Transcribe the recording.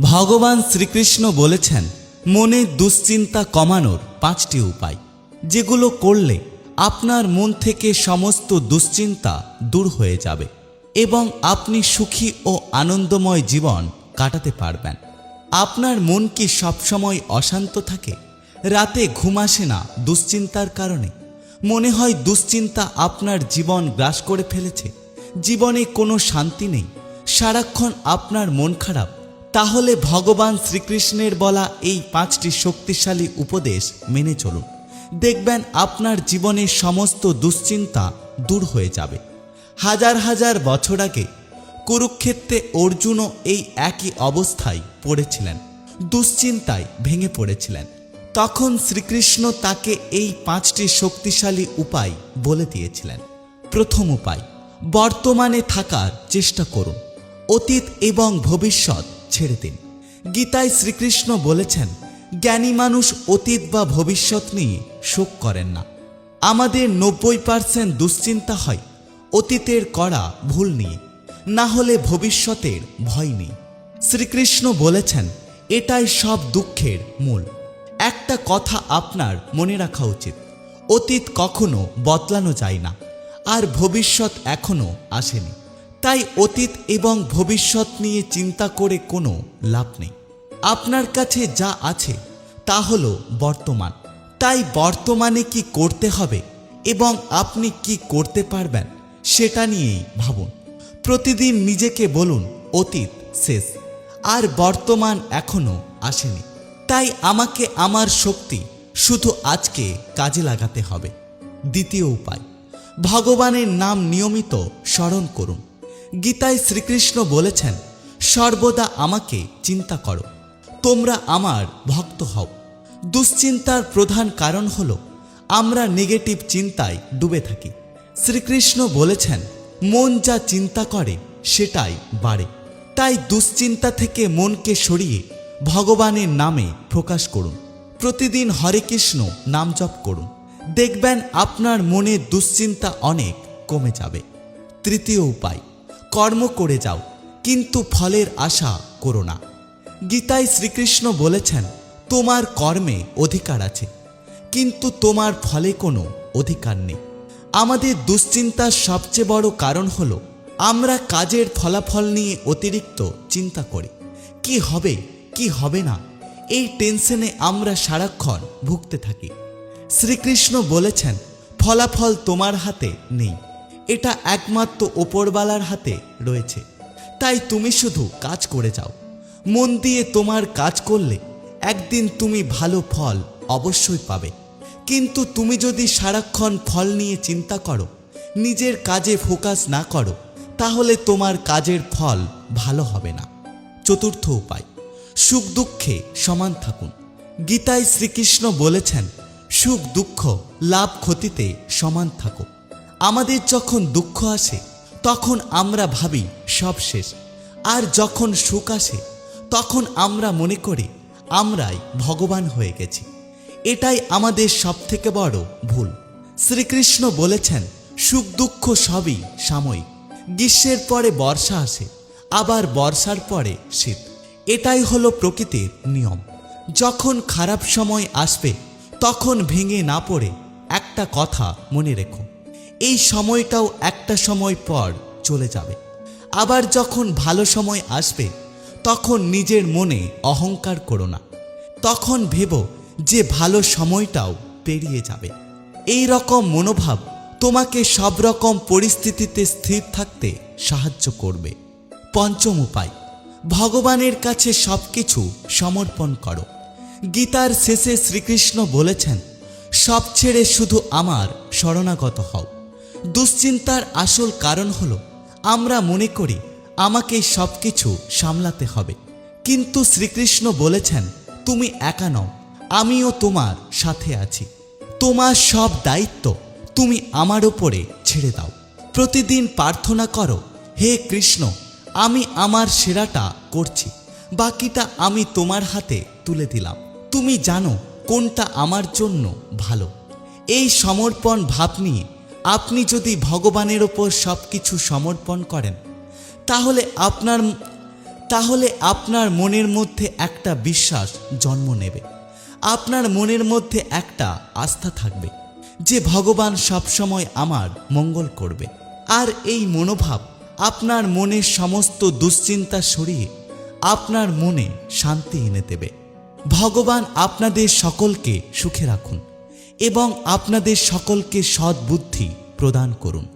ভগবান শ্রীকৃষ্ণ বলেছেন, মনে দুশ্চিন্তা কমানোর পাঁচটি উপায়, যেগুলো করলে আপনার মন থেকে সমস্ত দুশ্চিন্তা দূর হয়ে যাবে এবং আপনি সুখী ও আনন্দময় জীবন কাটাতে পারবেন। আপনার মন কি সবসময় অশান্ত থাকে? রাতে ঘুম আসে না দুশ্চিন্তার কারণে? মনে হয় দুশ্চিন্তা আপনার জীবন গ্রাস করে ফেলেছে? জীবনে কোনো শান্তি নেই? সারাক্ষণ আপনার মন খারাপ? তাহলে ভগবান শ্রীকৃষ্ণের বলা এই পাঁচটি শক্তিশালী উপদেশ মেনে চলুন। দেখবেন আপনার জীবনের সমস্ত দুশ্চিন্তা দূর হয়ে যাবে। হাজার হাজার বছর আগে কুরুক্ষেত্রে অর্জুনও এই একই অবস্থায় পড়েছিলেন, দুশ্চিন্তায় ভেঙে পড়েছিলেন। তখন শ্রীকৃষ্ণ তাকে এই পাঁচটি শক্তিশালী উপায় বলে দিয়েছিলেন। প্রথম উপায়, বর্তমানে থাকার চেষ্টা করুন। অতীত এবং ভবিষ্যৎ ছেড়ে দিন। গীতায় শ্রীকৃষ্ণ বলেছেন, জ্ঞানী মানুষ অতীত বা ভবিষ্যৎ নিয়ে শোক করেন না। আমাদের নব্বই পার্সেন্ট দুশ্চিন্তা হয়, অতীতের করা ভুল নিয়ে, না হলে ভবিষ্যতের ভয় নেই শ্রীকৃষ্ণ বলেছেন, এটাই সব দুঃখের মূল। একটা কথা আপনার মনে রাখা উচিত, অতীত কখনো বদলানো যায় না, আর ভবিষ্যৎ এখনও আসেনি। তাই অতীত এবং ভবিষ্যৎ নিয়ে চিন্তা করে কোনো লাভ নেই। আপনার কাছে যা আছে, তা হলো বর্তমান। তাই বর্তমানে কি করতে হবে এবং আপনি কি করতে পারবেন, সেটা নিয়েই ভাবুন। প্রতিদিন নিজেকে বলুন, অতীত শেষ, আর বর্তমান এখনও আসেনি। তাই আমাকে আমার শক্তি শুধু আজকে কাজে লাগাতে হবে। দ্বিতীয় উপায়, ভগবানের নাম নিয়মিত স্মরণ করুন। গীতায় শ্রীকৃষ্ণ বলেছেন, সর্বদা আমাকে চিন্তা করো, তোমরা আমার ভক্ত হও। দুশ্চিন্তার প্রধান কারণ হল, আমরা নেগেটিভ চিন্তায় ডুবে থাকি। শ্রীকৃষ্ণ বলেছেন, মন যা চিন্তা করে, সেটাই বাড়ে। তাই দুশ্চিন্তা থেকে মনকে সরিয়ে ভগবানের নামে প্রকাশ করুন। প্রতিদিন হরে কৃষ্ণ নাম জপ করুন। দেখবেন আপনার মনে দুশ্চিন্তা অনেক কমে যাবে। তৃতীয় উপায় কর্ম করে যাও, কিন্তু ফলের আশা করো না। গীতায় শ্রীকৃষ্ণ বলেছেন, তোমার কর্মে অধিকার আছে, কিন্তু তোমার ফলে কোনো অধিকার নেই। আমাদের দুশ্চিন্তার সবচেয়ে বড় কারণ হল, আমরা কাজের ফলাফল নিয়ে অতিরিক্ত চিন্তা করি। কি হবে কি হবে না, এই টেনশনে আমরা সারাক্ষণ ভুগতে থাকি। শ্রীকৃষ্ণ বলেছেন, ফলাফল তোমার হাতে নেই। এটা একমাত্র ওপরবালার হাতে রয়েছে। তাই তুমি শুধু কাজ করে যাও। মন দিয়ে তোমার কাজ করলে একদিন তুমি ভালো ফল অবশ্যই পাবে। কিন্তু তুমি যদি সারাক্ষণ ফল নিয়ে চিন্তা করো, নিজের কাজে ফোকাস না করো, তাহলে তোমার কাজের ফল ভালো হবে না। চতুর্থ উপায়, সুখ দুঃখে সমান থাকুন। গীতায় শ্রীকৃষ্ণ বলেছেন, সুখ দুঃখ লাভ ক্ষতিতে সমান থাকো আমাদের যখন দুঃখ আসে, তখন আমরা ভাবি সব শেষ। আর যখন সুখ আসে, তখন আমরা মনে করি আমরাই ভগবান হয়ে গেছি। এটাই আমাদের সবথেকে বড় ভুল। শ্রীকৃষ্ণ বলেছেন, সুখ দুঃখ সবই সাময়িক। গ্রীষ্মের পরে বর্ষা আসে, আবার বর্ষার পরে শীত। এটাই হলো প্রকৃতির নিয়ম। যখন খারাপ সময় আসবে, তখন ভেঙে না পড়ে একটা কথা মনে রেখো। এই সময়টাও একটা সময় পর চলে যাবে। আবার যখন ভালো সময় আসবে, তখন নিজের মনে অহংকার করো না। তখন ভেবো যে ভালো সময়টাও পেরিয়ে যাবে। এই রকম মনোভাব তোমাকে সব রকম পরিস্থিতিতে স্থির থাকতে সাহায্য করবে। পঞ্চম উপায়, ভগবানের কাছে সব কিছু সমর্পণ করো। গীতার শেষে শ্রীকৃষ্ণ বলেছেন, সব ছেড়ে শুধু আমার শরণাগত হও। দুশ্চিন্তার আসল কারণ হল, আমরা মনে করি আমাকে সব কিছু সামলাতে হবে। কিন্তু শ্রীকৃষ্ণ বলেছেন, তুমি একা নও, আমিও তোমার সাথে আছি। তোমার সব দায়িত্ব তুমি আমার ওপরে ছেড়ে দাও। প্রতিদিন প্রার্থনা করো, হে কৃষ্ণ, আমি আমার সেরাটা করছি, বাকিটা আমি তোমার হাতে তুলে দিলাম। তুমি জানো কোনটা আমার জন্য ভালো। এই সমর্পণ ভাব নিয়ে আপনি যদি ভগবানের ওপর সব কিছু সমর্পণ করেন, তাহলে আপনার তাহলে আপনার মনের মধ্যে একটা বিশ্বাস জন্ম নেবে। আপনার মনের মধ্যে একটা আস্থা থাকবে যে ভগবান সবসময় আমার মঙ্গল করবে। আর এই মনোভাব আপনার মনের সমস্ত দুশ্চিন্তা সরিয়ে আপনার মনে শান্তি এনে দেবে। ভগবান আপনাদের সকলকে সুখে রাখুন। এবং আপনাদের সকলকে সদ্বুদ্ধি প্রদান করুন।